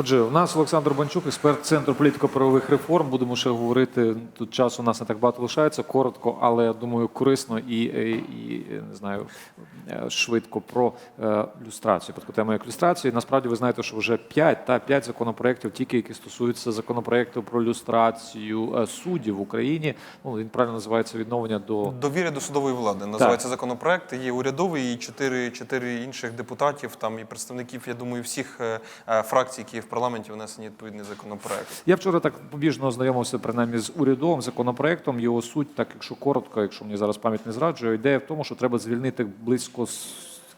Отже, у нас Олександр Банчук, експерт Центру політико-правових реформ. Будемо ще говорити. Тут часу у нас не так багато лишається, коротко, але я думаю, корисно і, і, не знаю е, швидко про е, люстрацію. Про тему як люстрацію. Насправді ви знаєте, що вже 5, та 5 законопроєктів, тільки які стосуються законопроєкту про люстрацію е, суддів в Україні. Ну він правильно називається відновлення до Довіри до судової влади називається законопроект. Є урядовий і чотири, чотири інших депутатів, там і представників, я думаю, всіх фракцій, які в парламенті, внесені відповідний законопроект. Я вчора так побіжно ознайомився принаймні з урядовим законопроектом. Його суть, так якщо коротко, якщо мені зараз пам'ять не зраджує, ідея в тому, що треба звільнити близько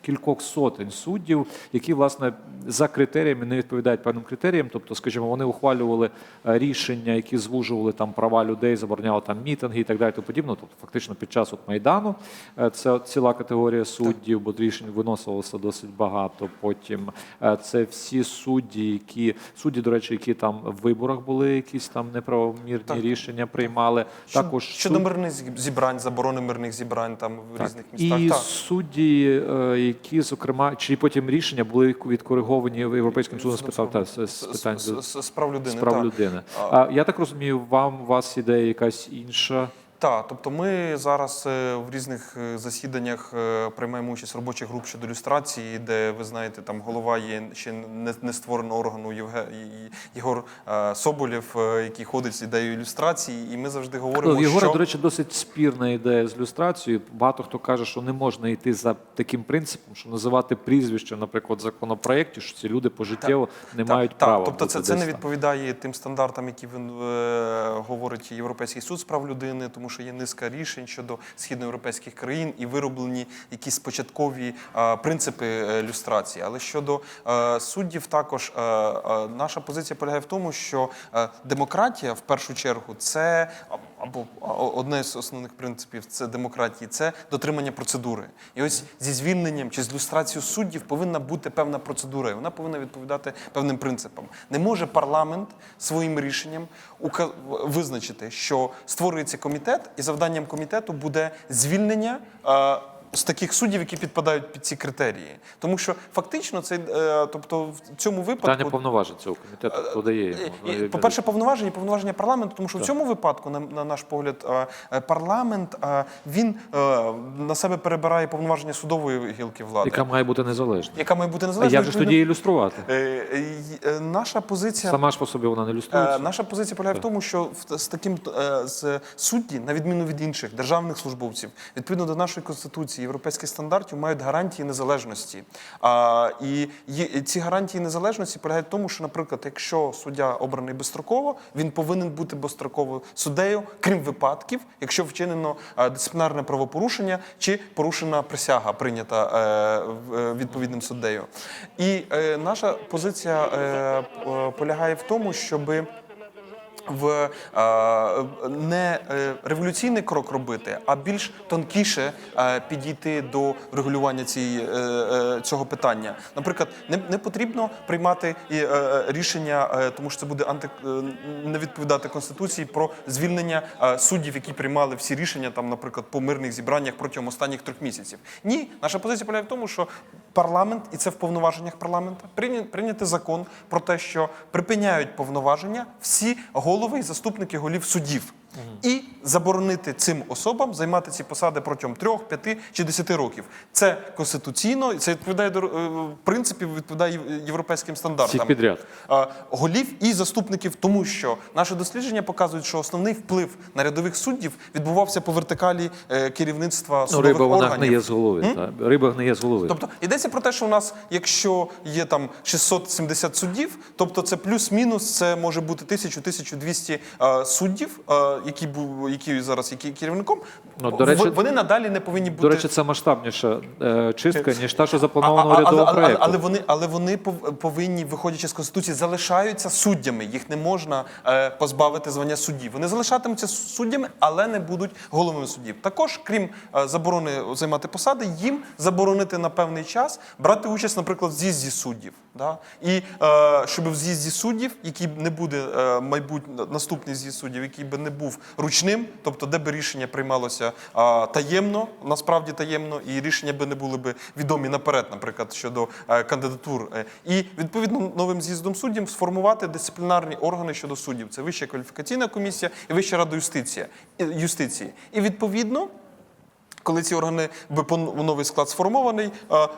кількох сотень суддів, які власне за критеріями не відповідають певним критеріям. Тобто, скажімо, вони ухвалювали е, рішення, які звужували там права людей, забороняли там мітинги і так далі. То подібно. Тобто, фактично під час от майдану е, це ціла категорія суддів, бо рішень виносилося досить багато. Потім е, це всі судді, які судді, до речі, які там в виборах були якісь там неправомірні Так. рішення приймали. Також щодо суд- мирних зібрань, заборони мирних зібрань там в так. різних містах. І Так. судді, які, зокрема, чи потім рішення були відкориговані Європейським судом з питань та, з, питань прав людини. справ людини. А- А я так розумію, вам у вас ідея якась інша. Так, тобто ми зараз е, в різних е, засіданнях е, приймаємо участь в робочих груп щодо люстрації, де ви знаєте, там голова є ще не, не створеного органу Євге, Єгор Соболєв, який ходить з ідеєю люстрації, і ми завжди говоримо, Ну, Єгора, що до речі, досить спірна ідея з люстрацією. Багато хто каже, що не можна йти за таким принципом, що називати прізвище, наприклад, в що ці люди пожиттєво не Так, мають так, права. Тобто це, це не відповідає тим стандартам, які він е, говорить Європейський суд з прав людини, тому що є низка рішень щодо східноєвропейських країн і вироблені якісь початкові е, принципи е, люстрації. Але щодо е, суддів, також наша позиція полягає в тому, що демократія в першу чергу це або одне з основних принципів це демократії, це дотримання процедури. І ось зі звільненням чи з люстрацією суддів повинна бути певна процедура, і вона повинна відповідати певним принципам. Не може парламент своїм рішенням визначити, що створюється комітет, і завданням комітету буде звільнення. Е, з таких суддів, які підпадають під ці критерії, тому що фактично це, е, тобто в цьому випадку Питання повноважень цього комітету, хто дає йому. і, і, По-перше, повноваження і повноваження парламенту, тому що в цьому випадку, на, на наш погляд, е, е, парламент е, він е, на себе перебирає повноваження судової гілки влади, яка має бути незалежна. яка має бути А незалежна. як же ж тоді ілюструвати? Е, е, е, наша позиція Сама ж по собі вона не Е, ілюструється. Наша позиція полягає в тому, що з таким е, з судді, на відміну від інших державних службовців, відповідно до нашої конституції, європейських стандартів, мають гарантії незалежності. А, і ці гарантії незалежності полягають в тому, що, наприклад, якщо суддя обраний безстроково, він повинен бути безстроково суддею, крім випадків, якщо вчинено дисциплінарне правопорушення чи порушена присяга, прийнята е, е, відповідним суддею. І е, наша позиція полягає в тому, щоби в е, не е, революційний крок робити, а більш тонкіше е, підійти до регулювання цієї, цього питання. Наприклад, не, не потрібно приймати рішення, тому що це буде анти, не відповідати конституції про звільнення суддів, які приймали всі рішення, там, наприклад, по мирних зібраннях протягом останніх трьох місяців. Ні, наша позиція полягає в тому, що парламент, і це в повноваженнях парламента, прийня- прийняти закон про те, що припиняють повноваження всі голови і заступники голів судів. І заборонити цим особам займати ці посади протягом трьох, п'яти чи десяти років. Це конституційно, це відповідає до е, принципів, відповідає європейським стандартам Всіх підряд. голів і заступників, тому що наші дослідження показують, що основний вплив на рядових суддів відбувався по вертикалі е, керівництва Ну, судових риба вона органів. гниє з голови. Та. Риба гниє з голови. Тобто йдеться про те, що у нас, якщо є там 670 суддів, тобто це плюс-мінус, це може бути 1000-1200 е, суддів, е, які бу- які зараз які керівником. Ну, до речі- вони надалі не повинні бути. До речі, це масштабніша е, чистка, ніж та, що заплановано але, урядового але, проєкту. але вони, але вони пов- повинні, виходячи з конституції, залишаються суддями. Їх не можна е, позбавити звання судді. Вони залишатимуться суддями, але не будуть головами суддів. Також, крім е, заборони займати посади, їм заборонити на певний час брати участь, наприклад, в з'їзді суддів. Да? І е, щоб в з'їзді суддів, який не буде е, майбутній наступний з'їзд суддів, який би не був ручним, тобто де би рішення приймалося е, таємно, насправді таємно, і рішення би не були би відомі наперед, наприклад, щодо е, кандидатур. Е, І відповідно новим з'їздом суддів сформувати дисциплінарні органи щодо суддів. Це Вища кваліфікаційна комісія і Вища рада юстиція, юстиції. І відповідно коли ці органи би новий склад сформований,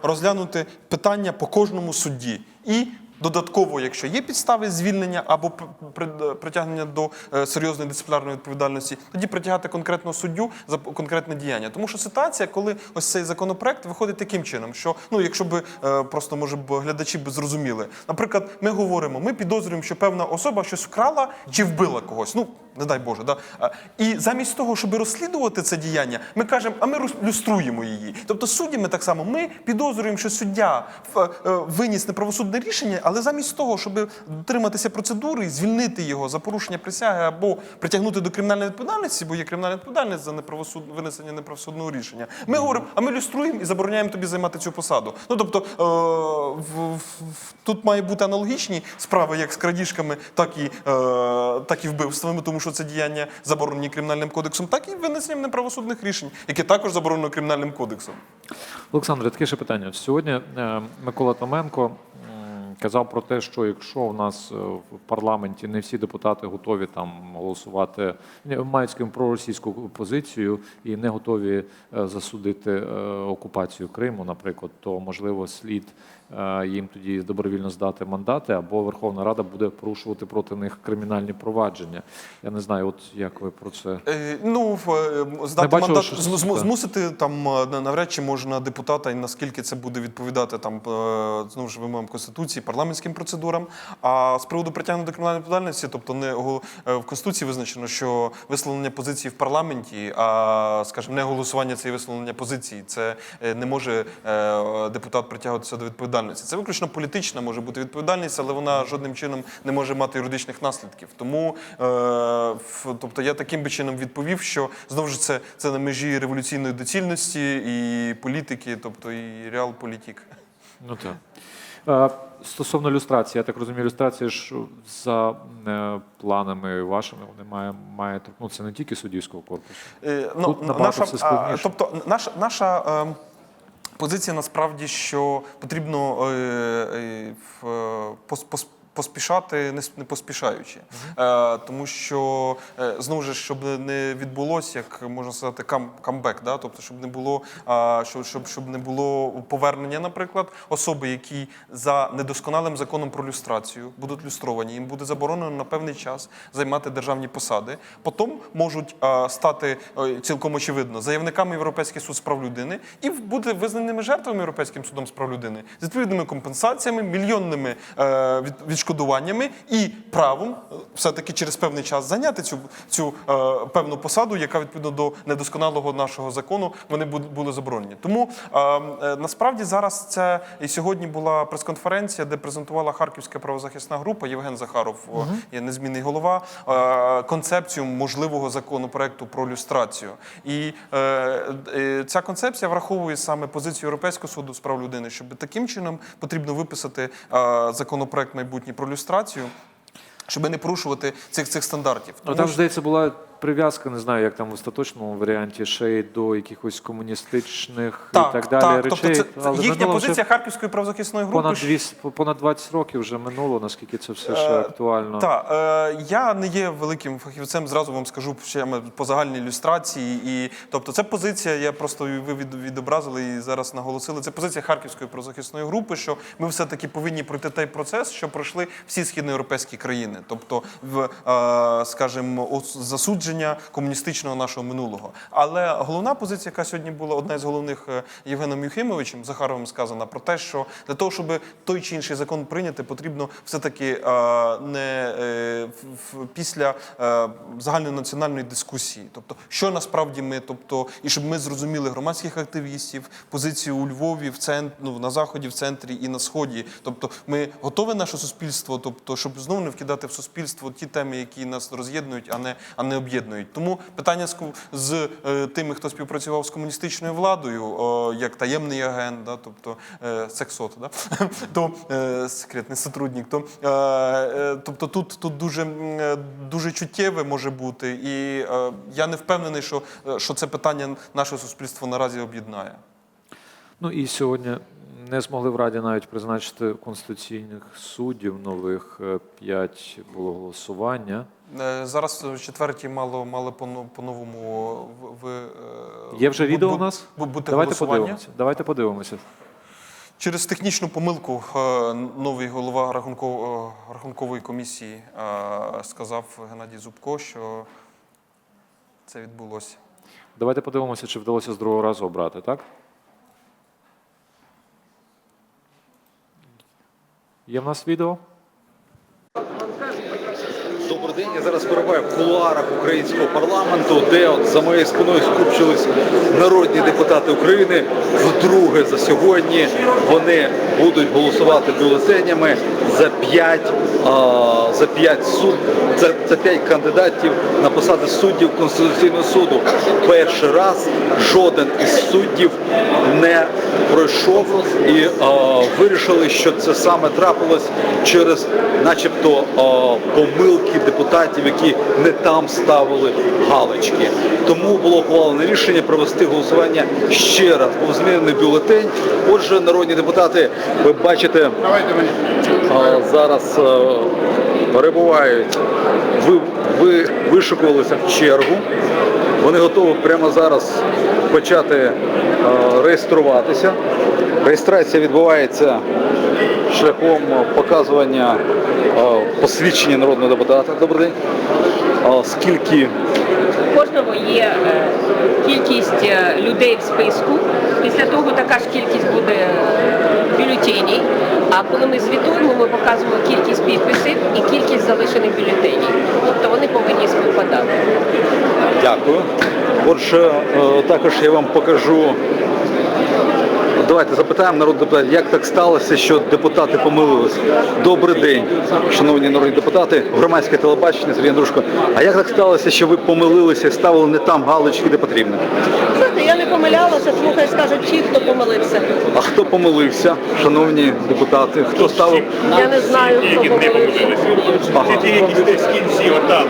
розглянути питання по кожному судді. І додатково, якщо є підстави звільнення або п- притягнення до е, серйозної дисциплінарної відповідальності, тоді притягати конкретного суддю за конкретне діяння. Тому що ситуація, коли ось цей законопроект виходить таким чином, що ну, якщо би е, просто може б глядачі б зрозуміли, наприклад, ми говоримо, ми підозрюємо, що певна особа щось вкрала чи вбила когось. Ну не дай Боже, да? І замість того, щоб розслідувати це діяння, ми кажемо, а ми люструємо її. Тобто суддями так само ми підозрюємо, що суддя е, виніс неправосудне рішення, але замість того, щоб дотриматися процедури звільнити його за порушення присяги або притягнути до кримінальної відповідальності, бо є кримінальна відповідальність за неправосуд... винесення неправосудного рішення. Ми говоримо, а ми люструємо і забороняємо тобі займати цю посаду. Ну тобто е, в, в- тут має бути аналогічні справи, як з крадіжками, так і, е, так і вбивствами, тому що це діяння заборонені кримінальним кодексом, так і винесенням неправосудних рішень, яке також заборонено кримінальним кодексом. Олександре, таке ще питання. Сьогодні е, Микола Томенко казав про те, що якщо в нас е, в парламенті не всі депутати готові там голосувати, мають скажімо, проросійську позицію і не готові е, засудити е, окупацію Криму, наприклад, то можливо слід їм тоді добровільно здати мандати, або Верховна Рада буде порушувати проти них кримінальні провадження. Я не знаю, от як ви про це. Е, ну, е, здати бачили, мандат, що- змусити там е, на- навряд чи можна депутата, і наскільки це буде відповідати там е, знову ж вимогам конституції, парламентським процедурам. А з приводу притягнення до кримінальної відповідальності, тобто не е, в конституції визначено, що висловлення позиції в парламенті, а скажімо, не голосування цієї висловлення позиції, це е, не може е, депутат притягуватися до відповідальності. Це виключно політична може бути відповідальність, але вона жодним чином не може мати юридичних наслідків. Тому е, в- тобто я таким би чином відповів, що знову ж це, це на межі революційної доцільності і політики, тобто і реал-політик. Ну так. Е, Стосовно люстрації, я так розумію, люстрація ж за е, планами вашими вони має, має торкнутися не тільки суддівського корпусу. Е, Тут набагато все тобто наша, наша е, позиція насправді, що потрібно е, е, е, поспішати, не, не поспішаючи. Е, тому що е, знову ж, щоб не відбулося, як можна сказати, кам, камбек, да? тобто, щоб не було, а, щоб, щоб, щоб не було повернення, наприклад, особи, які за недосконалим законом про люстрацію будуть люстровані, їм буде заборонено на певний час займати державні посади. Потім можуть а, стати е, цілком очевидно заявниками Європейський суд з прав людини і бути визнаними жертвами Європейським судом з прав людини з відповідними компенсаціями, мільйонними е, від, відшкодуваннями і правом е, все-таки через певний час зайняти цю, цю е, певну посаду, яка відповідно до недосконалого нашого закону вони були заборонені. Тому е, е, насправді зараз це і сьогодні була прес-конференція, де презентувала Харківська правозахисна група Євген Захаров, о, є незмінний голова, е, концепцію можливого законопроекту про люстрацію. І е, е, ця концепція враховує саме позицію Європейського суду з прав людини, щоб таким чином потрібно виписати е, законопроект майбутній про люстрацію. Щоб не порушувати цих цих стандартів, Ну Тому там, здається, була прив'язка, не знаю, як там в остаточному варіанті, ще й до якихось комуністичних і так далі тобто речей. це, Але їхня минуло вже позиція Харківської правозахисної групи. понад, дві, понад 20 років вже минуло, наскільки це все ще Е, актуально. Так, е, я не є великим фахівцем, зразу вам скажу ще по загальній ілюстрації. І, тобто, це позиція, я просто ви від, відобразили і зараз наголосили. Це позиція Харківської прозахисної групи, що ми все-таки повинні пройти той процес, що пройшли всі східноєвропейські країни, тобто в, е, скажімо, ос- засудження комуністичного нашого минулого. Але головна позиція, яка сьогодні була одна з головних е, Євгеном Юхимовичем Захаровим сказана про те, що для того, щоб той чи інший закон прийняти, потрібно все-таки е, не е, після загальнонаціональної дискусії, тобто що насправді ми, тобто, і щоб ми зрозуміли громадських активістів, позицію у Львові, в центр, ну, на заході, в центрі і на сході. Тобто, ми готове наше суспільство, тобто, щоб знову не вкидати в суспільство ті теми, які нас роз'єднують, а не а не об'єднують. Об'єднують. Тому питання з, е, тими, хто співпрацював з комуністичною владою, як таємний агент, да, тобто е, сексот, да, то е, секретний сотрудник, то, тобто тут, тут дуже, дуже чуттєве може бути, і я не впевнений, що, що це питання наше суспільство наразі об'єднає. Ну і сьогодні не змогли в Раді навіть призначити конституційних суддів нових. П'ять було голосування. Е, Зараз в четвертій мало, мали по- по-новому в, в, е, Є вже відео у нас? Давайте подивимося. Давайте подивимося. Через технічну помилку е, новий голова рахункової комісії сказав Геннадій Зубко, що це відбулося. Давайте подивимося, чи вдалося з другого разу обрати, так? Є в нас відео? Добрий день. Я зараз перебуваю в кулуарах українського парламенту, де от за моєю спиною скупчились народні депутати України. Вдруге за сьогодні вони будуть голосувати бюлетенями за п'ять за п'ять суд за, за п'ять кандидатів на посади суддів Конституційного суду. Перший раз жоден із суддів не пройшов і а, вирішили, що це саме трапилось через, начебто, а, помилки депутатів, які не там ставили галочки. Тому було ухвалене рішення провести голосування ще раз. Був змінений бюлетень. Отже, народні депутати, ви бачите, зараз перебувають. Ви, ви вишикувалися в чергу. Вони готові прямо зараз почати е, реєструватися. Реєстрація відбувається шляхом показування е, посвідчення народного депутата. Добрий день. Е, Скільки кожного є е, кількість людей в списку. Після того така ж кількість буде бюлетенів. А коли ми звітуємо, ми показуємо кількість підписів і кількість залишених бюлетенів. Тобто вони повинні співпадати. Дякую. Отже, також я вам покажу. Давайте запитаємо народних депутатів, як так сталося, що депутати помилились. Добрий день, шановні народні депутати, громадське телебачення, Сергій Андрушко. А як так сталося, що ви помилилися і ставили не там галочки, де потрібно? Знаєте, я не помилялася, тому хай скажуть ті, хто помилився. А хто помилився, шановні депутати? Хто ставив? Я не знаю, хто помилився. Ага. Ті, які десь кінці, отам.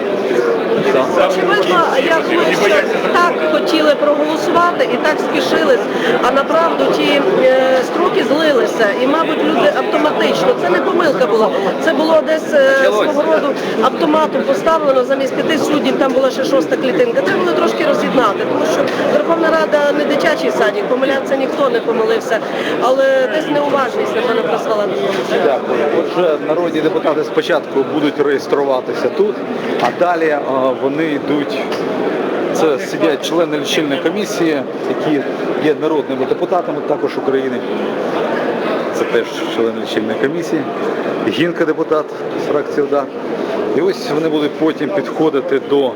Очевидно, я думаю, що так хотіли проголосувати і так спішились, а направду ті е, строки злилися. І, мабуть, люди автоматично. Це не помилка була. Це було десь е, свого роду автоматом поставлено замість п'яти суддів. Там була ще шоста клітинка. Треба було трошки роз'єднати, тому що Верховна Рада не дитячий садик, помилятися ніхто не помилився, але десь неуважність призвела до того. Дякую. Отже, народні депутати спочатку будуть реєструватися тут, а далі а, вони йдуть. Це сидять члени лічильної комісії, які є народними депутатами також України. Це теж члени лічильної комісії. Гінка депутат з фракції ОДА. І ось вони будуть потім підходити до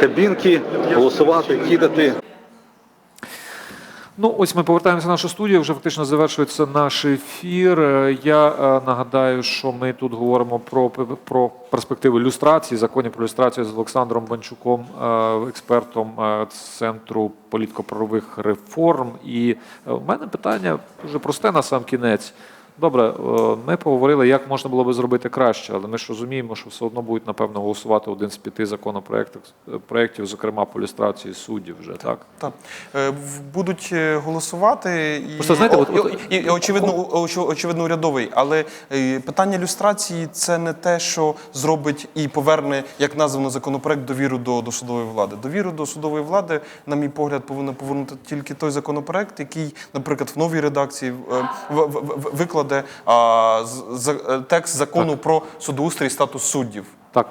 кабінки, голосувати, кидати. Ну, ось ми повертаємося в нашу студію. Вже фактично завершується наш ефір. Е, Я е, нагадаю, що ми тут говоримо про, про перспективи люстрації, законів про люстрацію з Олександром Банчуком, е, експертом Центру політико-правових реформ. І в мене питання дуже просте на сам кінець. Добре, е, ми поговорили, як можна було би зробити краще, але ми ж розуміємо, що все одно будуть, напевно, голосувати один з п'яти законопроєктів, е, зокрема по люстрації суддів вже, так? Так. Е, Будуть голосувати і, Просто, знаєте, от- от- і, і, очевидно, оч- очевидно урядовий. Але питання люстрації це не те, що зробить і поверне, як названо законопроект, довіру до, до судової влади. Довіру до судової влади, на мій погляд, повинен повернути тільки той законопроект, який, наприклад, в новій редакції е, з- е, текст закону про судоустрій і статус суддів. Так.